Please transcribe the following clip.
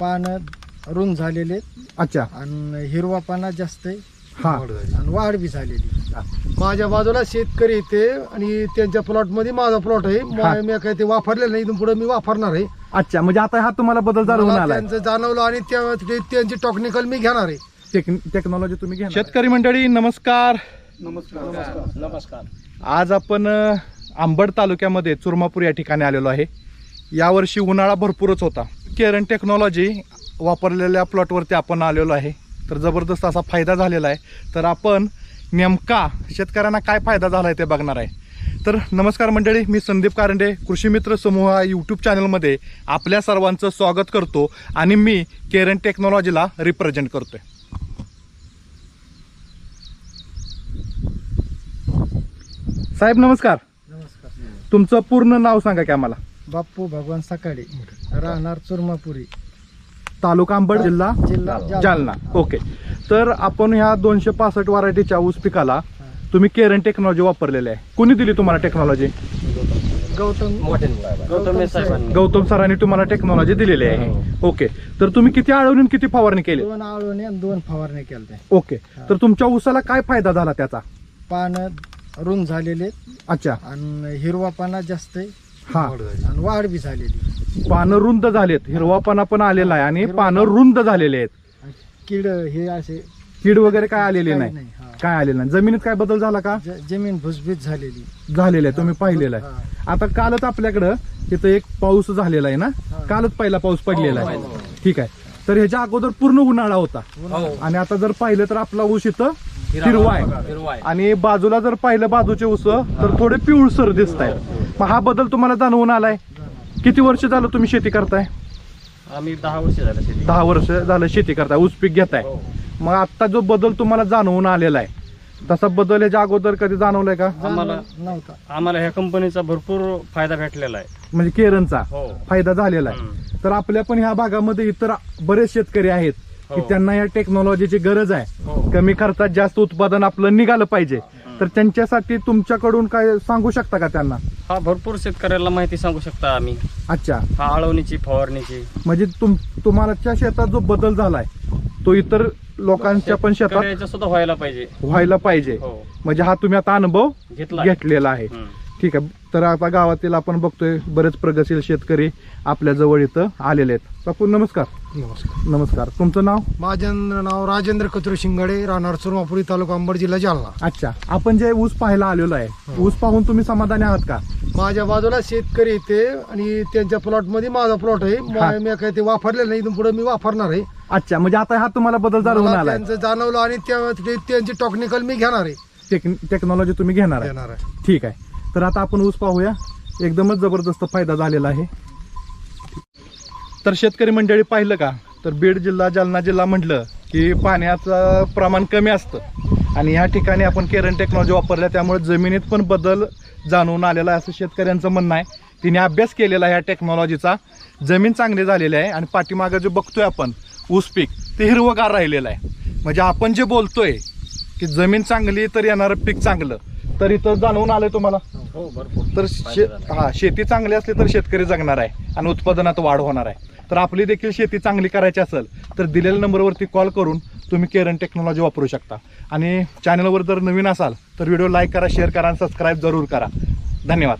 पानं रुंद झालेले अच्छा. आणि हिरवा पाना जास्त आहे. हा. आणि वाढ बी झालेली. माझ्या बाजूला शेतकरी येते आणि त्यांच्या प्लॉटमध्ये माझा प्लॉट आहे. म- मी काय ते वापरलेलं नाही. इथून पुढे मी वापरणार आहे. अच्छा म्हणजे आता हा तुम्हाला बदल मला आलाय. त्यांचं जाणवलं आणि त्या- ते- त्यांची टेक्निकल मी घेणार आहे. टेक- टेक्नॉलॉजी तुम्ही घ्या शेतकरी मंडळी नमस्कार. नमस्कार. आज आपण अ, अंबड तालुक्यामध्ये चुरमापूर या ठिकाणी आलेलो आहे. यावर्षी उन्हाळा भरपूरच होता. केरन टेक्नॉलॉजी वापरलेल्या प्लॉटवरती आपण आलेलो आहे. तर जबरदस्त असा फायदा झालेला आहे. तर आपण नेमका शेतकऱ्यांना काय फायदा झाला आहे ते बघणार आहे. तर नमस्कार मंडळी मी संदीप कारंडे कृषी मित्र समूह यूट्यूब चॅनलमध्ये आपल्या सर्वांचं स्वागत करतो आणि मी केरन टेक्नॉलॉजीला रिप्रेझेंट करतोय. साहेब नमस्कार. नमस्कार. तुमचं पूर्ण नाव सांगा की आम्हाला. बाप्पू भगवान सकाळी राहणार चुरमापुरी. तालुका अंबड जिल्हा? जिल्हा जालना. ओके तर आपण ह्या दोनशे पासष्ट व्हरायटीच्या ऊस पिकाला तुम्ही केरन टेक्नॉलॉजी वापरलेली आहे. कोणी दिली तुम्हाला टेक्नॉलॉजी गौतम. गौतम सरांनी तुम्हाला टेक्नॉलॉजी दिलेली आहे. ओके तर तुम्ही किती आळवून किती फवारणी केली? दोन आळवणे आणि दोन फवारणी केल्या ओके तर तुमच्या ऊसाला काय फायदा झाला त्याचा? पानं रुंद झालेले अच्छा. आणि हिरवा पाना जास्त आहे. हा. आणि वाढ बी झालेली पानं रुंद झालेत. हिरवापणा पण आलेला आहे आणि पानं रुंद झालेले आहेत. कीड हे असे कीड वगैरे काय आलेली काही नाही. नाही, हा. काय आलेलं नाही. जमिनीत काय बदल झाला का? ज- जमीन भुसभीत झालेली. झालेलं आहे. तुम्ही पाहिलेलं आहे. हा. आता कालच आपल्याकडं तिथं एक पाऊस झालेला आहे ना? हा. कालच पहिला पाऊस पडलेला हो, आहे. हो. ठीक आहे. तर ह्याच्या अगोदर पूर्ण उन्हाळा होता. हो. आणि आता जर पाहिलं तर आपला ऊस इथं हिरवा आहे. हिरवा आहे. आणि बाजूला जर पाहिलं बाजूचे ऊस तर थोडे पिवळसर दिसत आहेत मग हा बदल तुम्हाला जाणवून आलाय? किती वर्ष झालं तुम्ही शेती करताय? आम्ही दहा वर्ष झालं शेती. दहा वर्ष झालं शेती करताय ऊस पीक घेताय. हो. मग आता जो बदल तुम्हाला जाणवून आलेला आहे तसा बदल याच्या अगोदर कधी जाणवलाय का? आम्हाला नव्हता. आम्हाला ह्या कंपनीचा भरपूर फायदा भेटलेला आहे. म्हणजे केरनचा हो. फायदा झालेला आहे. तर आपल्या पण ह्या भागामध्ये इतर बरेच शेतकरी आहेत की हो. त्यांना या टेक्नॉलॉजीची गरज आहे. हो. कमी खर्चात जास्त उत्पादन आपलं निघालं पाहिजे. तर त्यांच्यासाठी तुमच्याकडून काय सांगू शकता का त्यांना? हा भरपूर शेतकऱ्याला माहिती सांगू शकता आम्ही. अच्छा. हा आळवणीची फवारणीची. म्हणजे तुम तुम्हाला शेतात जो बदल झालाय तो इतर लोकांच्या पण शेतात सुद्धा व्हायला पाहिजे. व्हायला पाहिजे. हो. म्हणजे हा तुम्ही आता अनुभव घेतला घेतलेला आहे. ठीक आहे. तर आता गावातील आपण बघतोय बरेच प्रगतशील शेतकरी आपल्या जवळ इथं आलेले आहेत. बापू नमस्कार. नमस्कार. नमस्कार. तुमचं नाव? माझे नाव राजेंद्र कचरू शिंगाडे राहणार चुरमापुरी तालुका अंबड जिल्हा जालना. अच्छा. आपण जे ऊस पाहायला आलेलो आहे ऊस पाहून तुम्ही समाधानी आहात का? माझ्या बाजूला शेतकरी येते आणि त्यांच्या प्लॉटमध्ये माझा प्लॉट आहे. हा. म- काय ते वापरलेलं नाही इथून पुढे मी वापरणार आहे. अच्छा. म्हणजे आता हा तुम्हाला बदल जाणवून आलाय. त्यांचं जाणवलं आणि त्यांची टेक्निकल मी घेणार आहे. टेक- टेक्नॉलॉजी तुम्ही घेणार घेणार आहे. ठीक आहे. तर आता आपण ऊस पाहूया. एकदमच जबरदस्त फायदा झालेला आहे. तर शेतकरी मंडळी पाहिलं का? तर बीड जिल्हा जालना जिल्हा म्हटलं की पाण्याचं प्रमाण कमी असतं. आणि या ठिकाणी आपण केरन टेक्नॉलॉजी वापरल्या त्यामुळे जमिनीत पण बदल जाणून आलेला आहे असं शेतकऱ्यांचं म्हणणं आहे. तिने अभ्यास केलेला आहे टेक्नॉलॉजीचा. जमीन चांगली झालेली आहे आणि पाठीमागं जे बघतोय आपण ऊस पीक ते हिरवगार राहिलेलं आहे. म्हणजे आपण जे बोलतोय की जमीन चांगली तर येणारं पीक चांगलं. तर इथं जाणवून आलंय तुम्हाला. हो भरपूर. तर फायदा शे झाला. हा शेती चांगली असली तर शेतकरी जगणार आहे आणि उत्पादनात वाढ होणार आहे. तर आपली देखील शेती चांगली करायची असेल तर दिलेल्या नंबरवरती कॉल करून तुम्ही केरन टेक्नॉलॉजी वापरू शकता. आणि चॅनलवर जर नवीन असाल तर व्हिडिओ लाईक करा शेअर करा आणि सबस्क्राईब जरूर करा. धन्यवाद.